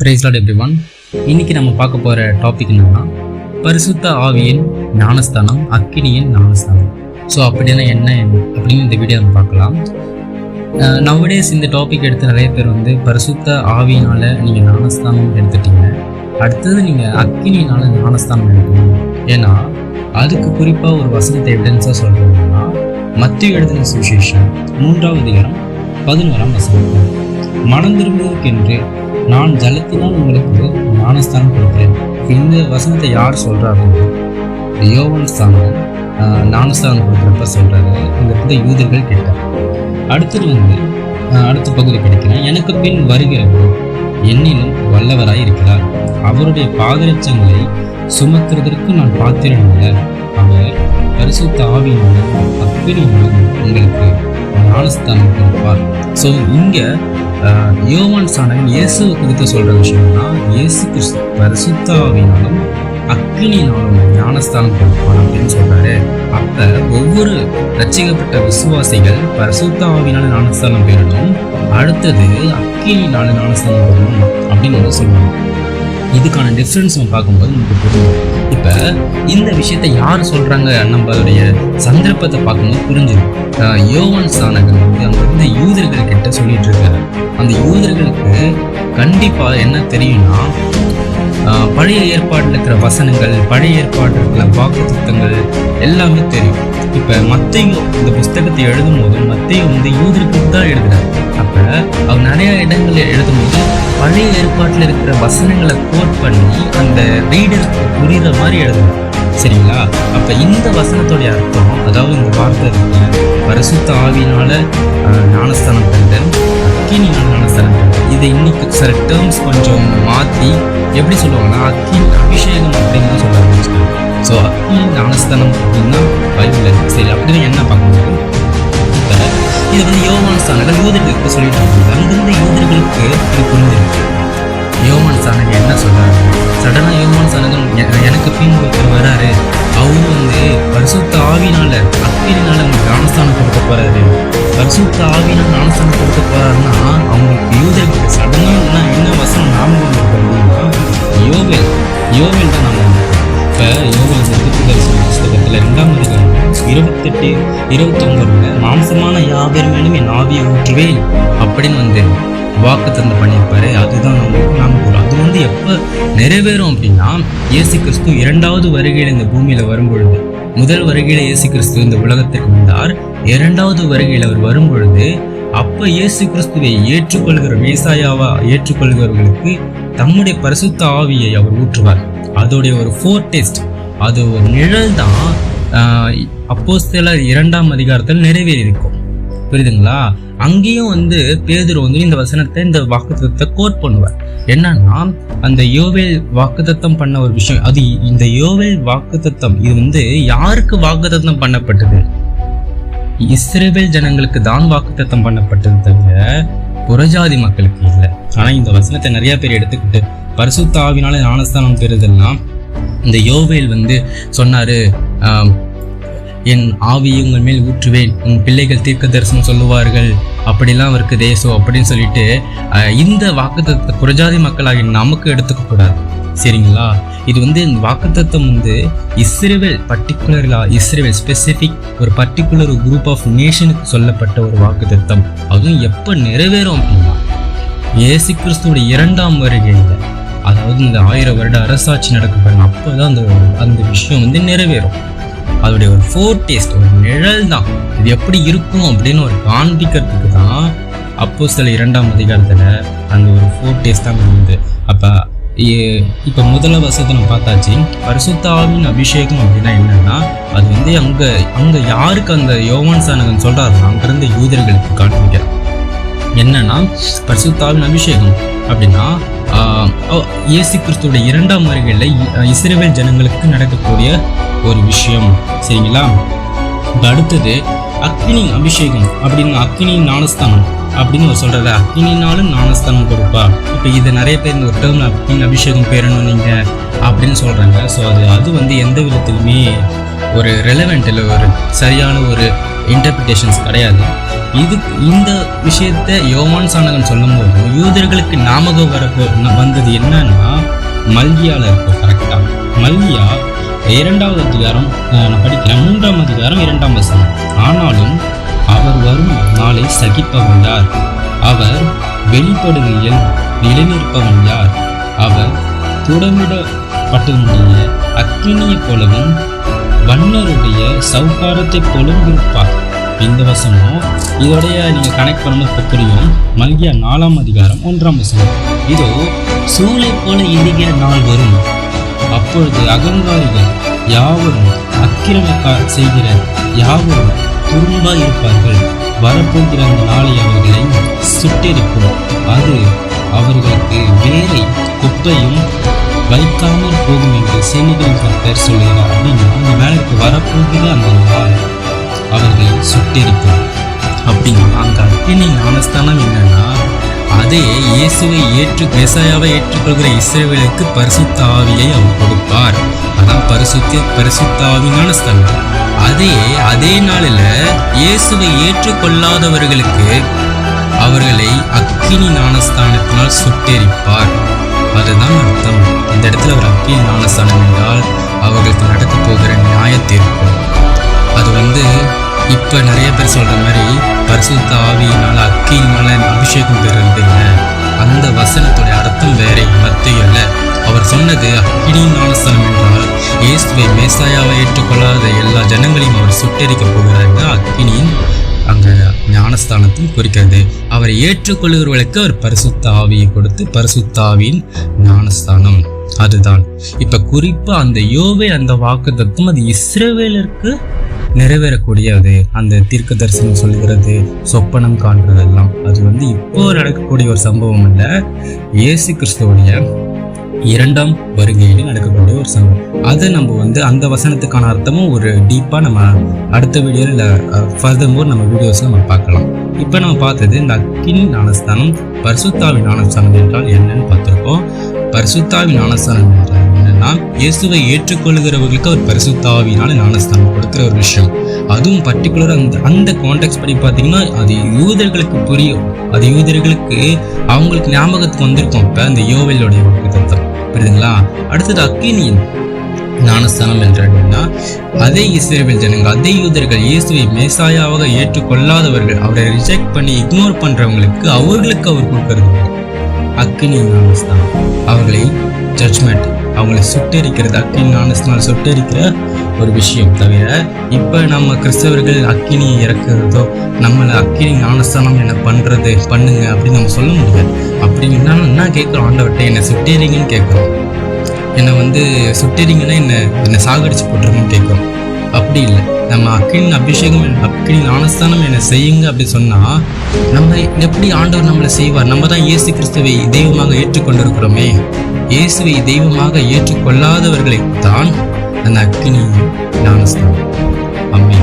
Price lot every one இன்னைக்கு நம்ம பார்க்க போகிற டாபிக் என்னன்னா பரிசுத்த ஆவியின் ஞானஸ்தானம் அக்கினியின் ஞானஸ்தானம். ஸோ அப்படின்னா என்ன அப்படின்னு இந்த வீடியோ நம்ம பார்க்கலாம். நவடேஸ் இந்த டாபிக் எடுத்து நிறைய பேர் வந்து பரிசுத்த ஆவியினால நீங்கள் ஞானஸ்தானம் எடுத்துட்டீங்க. அடுத்தது நீங்கள் அக்கினியினால ஞானஸ்தானம் எடுக்கணும். ஏன்னா அதுக்கு குறிப்பாக ஒரு வசனத்தை எவிடன்ஸாக சொல்கிறதுனா மத்திய எழுதின சுவிசேஷம் மூன்றாவது இடம் பதினோராம் வசனம். மனம் திரும்புவதற்கென்று நான் ஜலத்தினால் உங்களுக்கு ஞானஸ்தானம் கொடுக்கிறேன். இந்த வசனத்தை யார் சொல்றாரு யோவன் ஸ்தானம் ஞானஸ்தானம் கொடுக்குறப்ப சொல்றாரு இந்த இடத்துல யூதர்கள் கிட்ட. அடுத்தது வந்து அடுத்த பகுதி படிக்கிறேன். எனக்கு பின் வருகிறவர் என்னிலும் வல்லவராய் இருக்கிறார். அவருடைய பாதரட்சங்களை சுமத்துறதற்கு நான் பாத்திரம் அல்ல அவர் பரிசுத்த ஆவியினாலும் அக்கினியினாலும் உங்களுக்கு ஞானஸ்தானம் கொடுப்பார். ஸோ இங்கே யோவான் சாணகன் இயேசுவை குறித்து சொல்ற விஷயம்னா இயேசு கிறிஸ்து பரிசுத்தாவினாலும் ஆவியினாலும் ஞானஸ்தானம் கொடுப்பான் அப்படின்னு சொல்றாரு. அப்ப ஒவ்வொரு ரட்சிக்கப்பட்ட விசுவாசிகள் பரிசுத்தாவினால் ஞானஸ்தானம் பெறணும் அடுத்தது அக்கினியினால ஞானஸ்தானம் பெறணும் அப்படின்னு வந்து சொல்லுவாங்க. இதுக்கான டிஃப்ரென்ஸ் நம்ம பார்க்கும்போது நமக்கு புரியும். இப்போ இந்த விஷயத்தை யார் சொல்கிறாங்க நம்மளுடைய சந்தர்ப்பத்தை பார்க்கும்போது புரிஞ்சிடும். யோவன் யோவான் சானகன் வந்து அங்கே இருந்த யூதர்கள் கிட்ட சொல்லிட்டு இருக்காரு. அந்த யூதர்களுக்கு கண்டிப்பாக என்ன தெரியும்னா பழைய ஏற்பாட்டில் இருக்கிற வசனங்கள் பழைய ஏற்பாட்டில் இருக்கிற வாக்கு எல்லாமே தெரியும். இப்போ மத்தையும் இந்த புஸ்தகத்தை எழுதும் போது மத்தையும் வந்து யூதருக்கு தான் எழுதுறாரு. அப்போ அவர் நிறைய இடங்களில் எழுதும்போது பழைய ஏற்பாட்டில் இருக்கிற வசனங்களை கோட் பண்ணி அந்த ரீடருக்கு புரியுற மாதிரி எழுதுறாரு. சரிங்களா? அப்ப இந்த வசனத்துடைய அர்த்தம் அதாவது இந்த வார்த்தை இருக்கு பரிசுத்த ஆவினால ஞானஸ்தானம் பெறுதல் அக்கினியால ஞானஸ்தானம் பெறுதல். இதை இன்னைக்கு சில டேர்ம்ஸ் கொஞ்சம் மாத்தி எப்படி சொல்லுவாங்கன்னா அக்கினி அபிஷேகம் அப்படின்னு சொல்ல ஆரம்பிச்சிட்டாங்க ஸோ அக்கினி ஞானஸ்தானம் அப்படின்னா பைபிள் சரி அப்படின்னு என்ன பார்க்கணும் இப்போ இது வந்து யோவான் ஸ்தானங்கள் யூதர்களுக்கு சொல்லிட்டு இருக்காங்க அங்கிருந்த யூதர்களுக்கு இது புரிஞ்சிருக்கு யோவான் சாணகன் என்ன சொல்றாரு சடனா யோவான் சாணகன் எனக்கு பின் ஒருத்தர் வராரு அவரும் வந்து பரிசுத்த ஆவினால அக்கினினால உங்களுக்கு ஞானஸ்தானம் கொடுக்க போறாரு பரிசுத்த ஆவினால் ஞானஸ்தானம் கொடுக்க போறாருன்னா அவங்களுக்கு யூதர்களுக்கு சடனா என்ன வசனம் ஞாபகம் இருக்கு அப்படின்னா யோவேல் யோவேல் தான் நம்ம இப்போ யோவேல் திருப்பதரிசன புஸ்தகத்தில் ரெண்டாம் அதிகாரம் இருபத்தெட்டு இருபத்தொன்பதுல மாம்சமான யாவர் மேலும் என் ஆவியை ஊற்றுவேன் அப்படின்னு வந்து வாக்கு தந்து பண்ணியிருப்பாரு. அதுதான் நம்மளுக்கு நாம போகிறோம் அது வந்து எப்போ நிறைவேறும் அப்படின்னா இயேசு கிறிஸ்து இரண்டாவது வருகையில் இந்த பூமியில வரும்பொழுது. முதல் வருகையில் இயேசு கிறிஸ்து இந்த உலகத்திற்கு வந்தார். இரண்டாவது வருகையில் அவர் வரும்பொழுது அப்போ இயேசு கிறிஸ்துவை ஏற்றுக்கொள்கிற மேசாயாவா ஏற்றுக்கொள்கிறவர்களுக்கு தம்முடைய பரிசுத்த ஆவியை அவர் ஊற்றுவார். அதோடைய ஒரு ஃபோர் டெஸ்ட் அது ஒரு நிழல் தான். அப்போஸ்தலர் இரண்டாம் அதிகாரத்தில் நிறைவேறி இருக்கும் புரியுதுங்களா? அங்கேயும் வந்து பேதுரு வந்து இந்த வசனத்தை இந்த வாக்குத்தத்தை கோட் பண்ணுவார். என்னன்னா அந்த யோவேல் வாக்குத்தத்தம் பண்ண ஒரு விஷயம் அது இந்த யோவேல் வாக்குத்தத்தம் இது வந்து யாருக்கு வாக்குத்தத்தம் பண்ணப்பட்டது? இஸ்ரேவேல் ஜனங்களுக்கு தான் வாக்குத்தத்தம் பண்ணப்பட்டது தவிர புறஜாதி மக்களுக்கு இல்லை. ஆனா இந்த வசனத்தை நிறைய பேர் எடுத்துக்கிட்டு பரிசுத்த ஆவினால ஞானஸ்தானம் பெறுதல்னா இந்த யோவேல் வந்து சொன்னார் என் ஆவியை உங்கள் மேல் ஊற்றுவேன் உன் பிள்ளைகள் தீர்க்க தரிசனம் சொல்லுவார்கள் அப்படிலாம் அவருக்கு தேசம் அப்படின்னு சொல்லிட்டு இந்த வாக்குத்தத்தை புறஜாதி மக்களாகி நமக்கு எடுத்துக்க கூடாது. சரிங்களா? இது வந்து இந்த வாக்குத்தத்தம் வந்து இஸ்ரேவேல் பர்டிகுலர்லா இஸ்ரேல் ஸ்பெசிஃபிக் ஒரு பர்டிகுலர் குரூப் ஆஃப் நேஷனுக்கு சொல்லப்பட்ட ஒரு வாக்குத்தத்தம். அதுவும் எப்போ நிறைவேறும் அப்படின்னா ஏசு கிறிஸ்துவோட இரண்டாம் வருகையில். அதாவது இந்த ஆயிரம் வருட அரசாட்சி நடக்க பாருங்க. அப்போதான் அந்த அந்த விஷயம் வந்து நிறைவேறும். அதோடைய ஒரு ஃபோர் டேஸ்ட் ஒரு நிழல் தான். இது எப்படி இருக்கும் அப்படின்னு ஒரு காண்பிக்கிறதுக்கு தான் அப்போ சில இரண்டாம் அதிகாரத்தில் அந்த ஒரு ஃபோர் டேஸ்ட் தான் வந்து அப்போ இப்போ முதல வசத்தை நம்ம பார்த்தாச்சு. பரிசுத்தாவின் அபிஷேகம் அப்படின்னா என்னன்னா அது வந்து அங்கே அங்கே யாருக்கு அந்த யோவான் சானகன் சொல்கிறாருன்னா அங்கேருந்து யூதர்களுக்கு காண்பிக்கிறார். என்னன்னா பரிசுத்தாவின் அபிஷேகம் அப்படின்னா இயேசு கிறிஸ்துவோட இரண்டாம் வருகையில் இஸ்ரேவேல் ஜனங்களுக்கு நடக்கக்கூடிய ஒரு விஷயம். சரிங்களா? இப்போ அடுத்தது அக்னி அபிஷேகம் அப்படின்னு அக்னி ஞானஸ்தானம் அப்படின்னு ஒரு சொல்றத அக்னினாலும் ஞானஸ்தானம் கொடுப்பா. இப்போ இது நிறைய பேர் இந்த ஒரு டேர்ம் அக்னி அபிஷேகம் பெறணும் நீங்கள் அப்படின்னு சொல்கிறாங்க ஸோ அது அது வந்து எந்த விதத்திலுமே ஒரு ரெலவெண்ட் இல்லை ஒரு சரியான ஒரு இன்டர்பிரிட்டேஷன்ஸ் கிடையாது. இது இந்த விஷயத்த யோவான் சாணகன் சொல்லும்போது யூதர்களுக்கு ஞாபகம் வரப்போ வந்தது என்னன்னா மல்கியால இருக்கும் கரெக்டா மல்கியா இரண்டாவது அதிகாரம் நான் படிக்கிறேன் மூன்றாம் அதிகாரம் இரண்டாம் வசனம். ஆனாலும் அவர் வரும் நாளை சகிப்பவன் யார்? அவர் வெளிப்படுகையில் நிலைநிற்பவன் யார்? அவர் துடமிடப்பட்டவனுடைய அக்னியைப் போலவும் வண்ணருடைய சௌகாரத்தைப் போலவும் இருப்பார். இந்த வசனம் இதோடைய நீங்கள் கனெக்ட் பண்ணும்போது இப்போ புரியும். மல்கியா நாலாம் அதிகாரம் ஒன்றாம் வசனம். இதோ சூளை போல எரிகிற நாள் வரும். அப்பொழுது அகங்காரிகள் யாவரும் அக்கிரமக்கா செய்கிற யாவரும் துரும்பா இருப்பார்கள். வரப்போகிற அந்த நாளை அவர்களை சுட்டெரிக்கும். அது அவர்களுக்கு வேலை குப்பையும் வைக்காமல் போகும் என்று சேனைகளின் கர்த்தர் சொல்கிறார் அப்படின்னா இந்த வேலைக்கு வரப்போகிற அந்த நாள். அவர்களை சுட்டெரிப்பார். அப்படின்னா அந்த அக்கினி ஞானஸ்தானம் என்னன்னா அதே இயேசுவை ஏற்று மேசாயாவை ஏற்றுக்கொள்கிற இஸ்ரேவேலுக்கு பரிசுத்த ஆவியை அவர் கொடுப்பார். அதான் பரிசுத்த பரிசுத்த ஆவி ஞானஸ்தானம். அதே அதே நாளில் இயேசுவை ஏற்றுக்கொள்ளாதவர்களுக்கு அவர்களை அக்கினி ஞானஸ்தானத்தினால் சுட்டெரிப்பார். அதுதான் அர்த்தம். இந்த இடத்துல ஒரு அக்கினி ஞானஸ்தானம் என்றால் அவர்களுக்கு நடக்க போகிற நியாயத்திற்கும் அது வந்து இப்போ நிறைய பேர் சொல்ற மாதிரி பரிசுத்த ஆவியினால அக்கினால அபிஷேகம் பெறுறது அந்த வசனத்துடைய அர்த்தம் வேற மத்திய அல்ல அவர் சொன்னது அக்கினி ஞானஸ்தானம் என்றால் இயேசுவை மேசாயாவை ஏற்றுக்கொள்ளாத எல்லா ஜனங்களையும் அவர் சுட்டெரிக்க போகிறாங்க அக்கினியின் அங்க ஞானஸ்தானத்தில் குறிக்கிறது. அவரை ஏற்றுக்கொள்கிறவர்களுக்கு அவர் பரிசுத்த ஆவியை கொடுத்து பரிசுத்த ஆவியின் ஞானஸ்தானம். அதுதான். இப்ப குறிப்பா அந்த யோவே அந்த வாக்கு தத்துவம் அது இஸ்ரேவேலருக்கு நிறைவேறக்கூடியது அந்த தீர்க்க தரிசனம் சொல்கிறது சொப்பனம் காண்றதெல்லாம் அது வந்து இப்போ நடக்கக்கூடிய ஒரு சம்பவம் இல்லை இயேசு கிறிஸ்துவோடைய இரண்டாம் வருகையில் நடக்கக்கூடிய ஒரு சம்பவம். அதை நம்ம வந்து அந்த வசனத்துக்கான அர்த்தமும் ஒரு டீப்பாக நம்ம அடுத்த வீடியோவில் இல்லை ஃபர்தர் மோர் நம்ம வீடியோஸில் நம்ம பார்க்கலாம். இப்போ நம்ம பார்த்தது இந்த அக்கினி ஞானஸ்தானம் பரிசுத்தாவின் ஞானஸ்தானம் என்றால் என்னன்னு பார்த்துருக்கோம் பரிசுத்தாவின் ஞானஸ்தானம் என்றால் என்னன்னா இயேசுவை ஏற்றுக்கொள்கிறவர்களுக்கு அவர் பரிசுத்தாவினால ஞானஸ்தானம் கொடுக்குற ஒரு விஷயம். அதுவும் பர்டிகுலர் அந்த அந்த கான்டெக்ட் படி பார்த்தீங்கன்னா அது யூதர்களுக்கு புரியும். அது யூதர்களுக்கு அவங்களுக்கு ஞாபகத்துக்கு வந்திருக்கும். இப்போ அந்த யோவேலோடைய வாக்கு புரியுதுங்களா? அடுத்தது அக்கினியன் ஞானஸ்தானம் என்றாங்கன்னா அதே இஸ்ரேல் ஜனங்கள் அதே யூதர்கள் இயேசுவை மேசாயாவாக ஏற்றுக்கொள்ளாதவர்கள் அவரை ரிஜெக்ட் பண்ணி இக்னோர் பண்றவங்களுக்கு அவர்களுக்கு அவர் கொடுக்கறது. அக்கினி ஞானஸ்தானம். அவர்களை ஜட்ஜ்மெண்ட் அவங்கள சுட்டரிக்கிறது அக்கினி சுட்டரிக்கிற ஒரு விஷயம் தவிர இப்போ நம்ம கிறிஸ்தவர்கள் அக்கினியை இறக்குறதோ நம்மளை அக்கினி ஞானஸ்தானம் என்ன பண்ணுறது பண்ணுங்க அப்படின்னு நம்ம சொல்ல முடியாது. அப்படின்னா என்ன கேட்குறோம்? ஆண்டவர்கிட்ட என்னை சுட்டேறிங்கன்னு கேட்குறோம். என்னை வந்து சுட்டேறிங்கன்னா என்ன என்னை சாகடிச்சு போட்டுருங்கன்னு கேட்குறோம். அப்படி இல்லை. நம்ம அக்கினி அபிஷேகம் அக்கினி ஞானஸ்தானம் என்னை செய்யுங்க அப்படி சொன்னால் நம்ம எப்படி ஆண்டவர் நம்மளை செய்வார்? நம்ம தான் இயேசு கிறிஸ்துவை தெய்வமாக ஏற்றுக்கொண்டிருக்கிறோமே. இயேசுவை தெய்வமாக ஏற்றுக்கொள்ளாதவர்களை தான் அந்த அக்கினி ஞானஸ்தானம். அம்மே